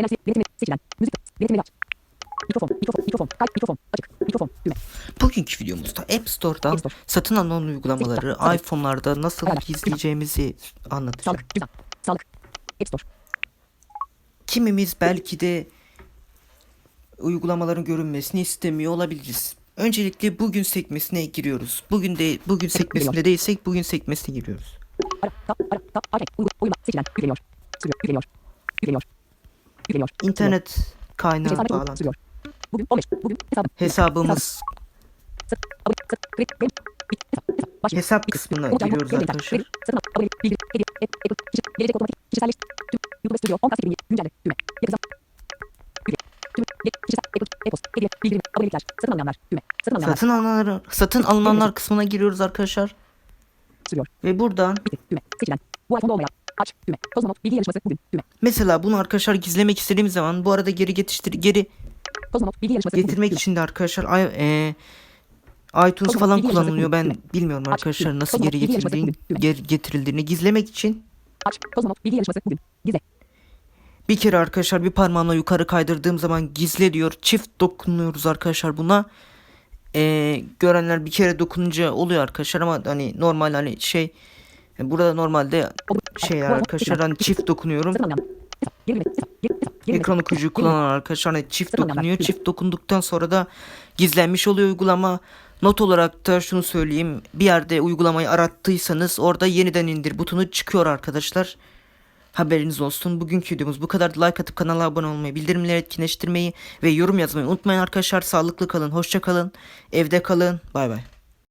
Enerji yönetimi seçilen. Müzik yönetimi aç. Mikrofon, mikrofon, mikrofon, kayıt mikrofon, açık, mikrofon, düğme. Bugünkü videomuzda App Store'dan App Store. satın alınan uygulamaları Tabii. iPhone'larda nasıl Ayarlar. gizleyeceğimizi anlatacağım. Sağlık, cüzdan, sağlık. App Store. Kimimiz belki de uygulamaların görünmesini istemiyor olabiliriz. Öncelikle bugün sekmesine giriyoruz. Bugün de bugün sekmesinde değilsek bugün sekmesine giriyoruz. Ara, tap, ara, tap, ara, uygu, uyuma, seçilen, yükleniyor. Sürüyor. Yükleniyor. Yükleniyor. İnternet Sürüyor. kaynağı bağlantı. sürüyor. Bugün 15, bugün hesabım. Hesabımız hesap, kısmına giriyoruz arkadaşlar. gelecek otomatik, kişiselleş, YouTube Studio, 10 Kasım 2020, güncelle, düğme, abonelikler, satın almayanlar, düğme, satın almayanlar, satın alınanlar satın alınanlar kısmına giriyoruz arkadaşlar. sürüyor, Ve buradan düğme, seçilen, bu iPhone'da olmayan, aç, düğme, Kozmonot, bilgi yarışması, bugün, düğme, mesela bunu arkadaşlar gizlemek istediğimiz zaman bu arada geri getir geri Kozmonot, bilgi yarışması, getirmek için de arkadaşlar i- e, iTunes Kozmonot, falan kullanılıyor. Ben düğme. bilmiyorum Aç, arkadaşlar düğme. nasıl Kozmonot, geri getirildiğini geri getirildiğini gizlemek için aç, Kozmonot, bilgi yarışması, bugün, gizle, bir kere arkadaşlar bir parmağımla yukarı kaydırdığım zaman gizle diyor. Çift dokunuyoruz arkadaşlar buna. Ee, görenler bir kere dokununca oluyor arkadaşlar ama hani normal hani şey burada normalde şey arkadaşlar hani çift dokunuyorum. Ekran dönüş, okuyucu geri kullanan arkadaşlar hani çift dokunuyor. Çift dokunduktan sonra da gizlenmiş oluyor uygulama. Not olarak da şunu söyleyeyim. Bir yerde uygulamayı arattıysanız orada yeniden indir butonu çıkıyor arkadaşlar. Haberiniz olsun. Bugünkü videomuz bu kadar. Like atıp kanala abone olmayı, bildirimleri etkinleştirmeyi ve yorum yazmayı unutmayın arkadaşlar. Sağlıklı kalın, hoşça kalın, evde kalın. Bay bay.